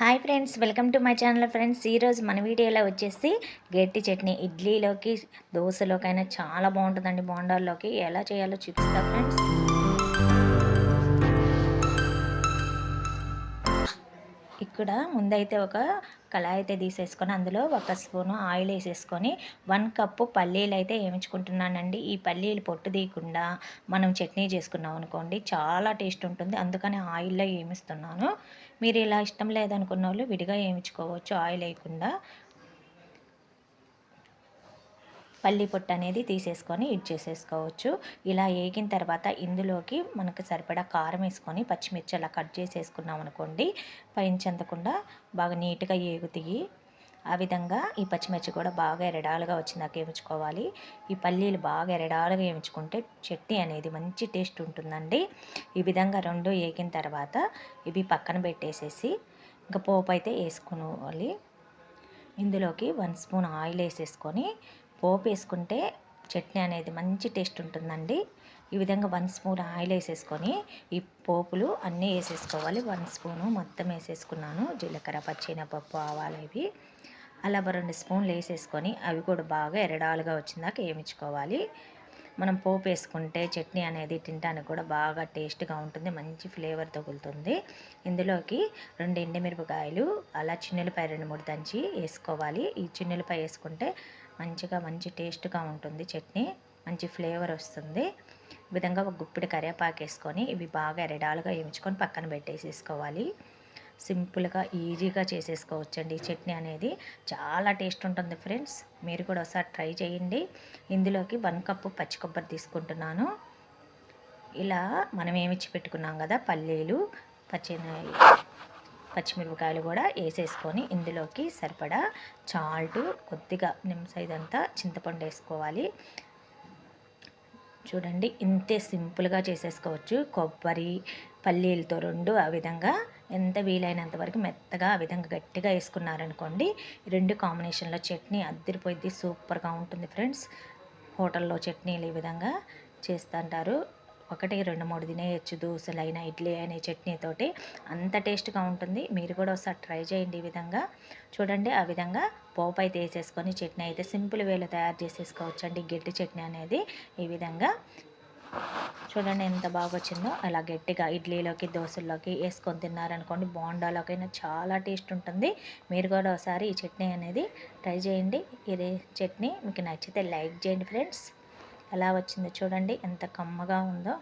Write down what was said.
Hi friends welcome to my channel friends. ఈరోజు మన వీడియోలో వచ్చేసి గట్టి చట్నీ ఇడ్లీలోకి దోశలోకైనా చాలా బాగుంటుందండి బోండాల్లోకి. ఎలా చేయాలో చూపిస్తా ఫ్రెండ్స్. ఇక్కడ ముందైతే ఒక కళాయి అయితే తీసేసుకొని అందులో ఒక స్పూను ఆయిల్ వేసేసుకొని వన్ కప్పు పల్లీలు అయితే వేయించుకుంటున్నానండి. ఈ పల్లీలు పొట్టు తీయకుండా మనం చట్నీ చేసుకున్నాం అనుకోండి చాలా టేస్ట్ ఉంటుంది. అందుకని ఆయిల్లో వేమిస్తున్నాను మీరు ఇలా ఇష్టం లేదనుకున్న వాళ్ళు విడిగా వేయించుకోవచ్చు. ఆయిల్ వేయకుండా పల్లి పొట్టు అనేది తీసేసుకొని ఇది చేసేసుకోవచ్చు. ఇలా వేగిన తర్వాత ఇందులోకి మనకు సరిపడా కారం వేసుకొని పచ్చిమిర్చి అలా కట్ చేసేసుకున్నాం అనుకోండి పైన బాగా నీట్గా ఏగుతాయి. ఆ విధంగా ఈ పచ్చిమిర్చి కూడా బాగా ఎరడాలుగా వచ్చిందాక వేయించుకోవాలి ఈ పల్లీలు బాగా ఎరడాలుగా వేయించుకుంటే చట్నీ అనేది మంచి టేస్ట్ ఉంటుందండి. ఈ విధంగా రెండు వేగిన తర్వాత ఇవి పక్కన పెట్టేసేసి ఇంకా పోపు అయితే వేసుకోవాలి ఇందులోకి వన్ స్పూన్ ఆయిల్ వేసేసుకొని పోపు వేసుకుంటే చట్నీ అనేది మంచి టేస్ట్ ఉంటుందండి. ఈ విధంగా వన్ స్పూన్ ఆయిల్ వేసేసుకొని ఈ పోపులు అన్నీ వేసేసుకోవాలి. వన్ స్పూను మొత్తం వేసేసుకున్నాను. జీలకర్ర పచ్చినపప్పు ఆవాలు ఇవి. అలా రెండు స్పూన్లు వేసేసుకొని అవి కూడా బాగా ఎరడాలుగా వచ్చిందాక వేయించుకోవాలి. మనం పోపు వేసుకుంటే చట్నీ అనేది తినడానికి కూడా బాగా టేస్ట్గా ఉంటుంది మంచి ఫ్లేవర్ తగులుతుంది. ఇందులోకి రెండు ఎండుమిరపకాయలు అలా చిన్నులపై రెండు మూడు దంచి వేసుకోవాలి. ఈ చిన్నులపై వేసుకుంటే మంచిగా మంచి టేస్ట్గా ఉంటుంది చట్నీ మంచి ఫ్లేవర్ వస్తుంది. ఈ విధంగా ఒక గుప్పిడి కరివేపాకు వేసుకొని ఇవి బాగా ఎరడాలుగా వేయించుకొని పక్కన పెట్టేసేసుకోవాలి. సింపుల్గా ఈజీగా చేసేసుకోవచ్చండి. ఈ చట్నీ అనేది చాలా టేస్ట్ ఉంటుంది ఫ్రెండ్స్. మీరు కూడా ఒకసారి ట్రై చేయండి. ఇందులోకి వన్ కప్పు పచ్చి కొబ్బరి తీసుకుంటున్నాను. ఇలా మనం ఏమిచ్చి పెట్టుకున్నాం కదా పల్లీలు పచ్చి పచ్చిమిరపకాయలు కూడా వేసేసుకొని ఇందులోకి సరిపడా చాల్ట్ కొద్దిగా నిమ్మసైదంతా చింతపండు వేసుకోవాలి. చూడండి ఇంతే సింపుల్గా చేసేసుకోవచ్చు. కొబ్బరి పల్లీలతో రెండు ఆ విధంగా ఎంత వీలైనంత వరకు మెత్తగా ఆ విధంగా గట్టిగా వేసుకున్నారనుకోండి రెండు కాంబినేషన్లో చట్నీ అద్దరిపోయింది సూపర్గా ఉంటుంది ఫ్రెండ్స్. హోటల్లో చట్నీలు ఈ విధంగా చేస్తుంటారు. ఒకటి రెండు మూడు తినేయచ్చు. దోశలు అయినా ఇడ్లీ అయినా చట్నీతోటి అంత టేస్ట్గా ఉంటుంది. మీరు కూడా ఒకసారి ట్రై చేయండి ఈ విధంగా. చూడండి ఆ విధంగా పోపు అయితే వేసేసుకొని చట్నీ అయితే సింపుల్ వేలో తయారు చేసేసుకోవచ్చు అండి గట్టి చట్నీ అనేది ఈ విధంగా. చూడండి ఎంత బాగా వచ్చిందో అలా గట్టిగా ఇడ్లీలోకి దోశల్లోకి వేసుకొని తిన్నారనుకోండి బోండాలోకైనా చాలా టేస్ట్ ఉంటుంది. మీరు కూడా ఒకసారి ఈ చట్నీ అనేది ట్రై చేయండి. ఇది చట్నీ మీకు నచ్చితే లైక్ చేయండి ఫ్రెండ్స్. ఎలా వచ్చిందో చూడండి. ఎంత కమ్మగా ఉందో.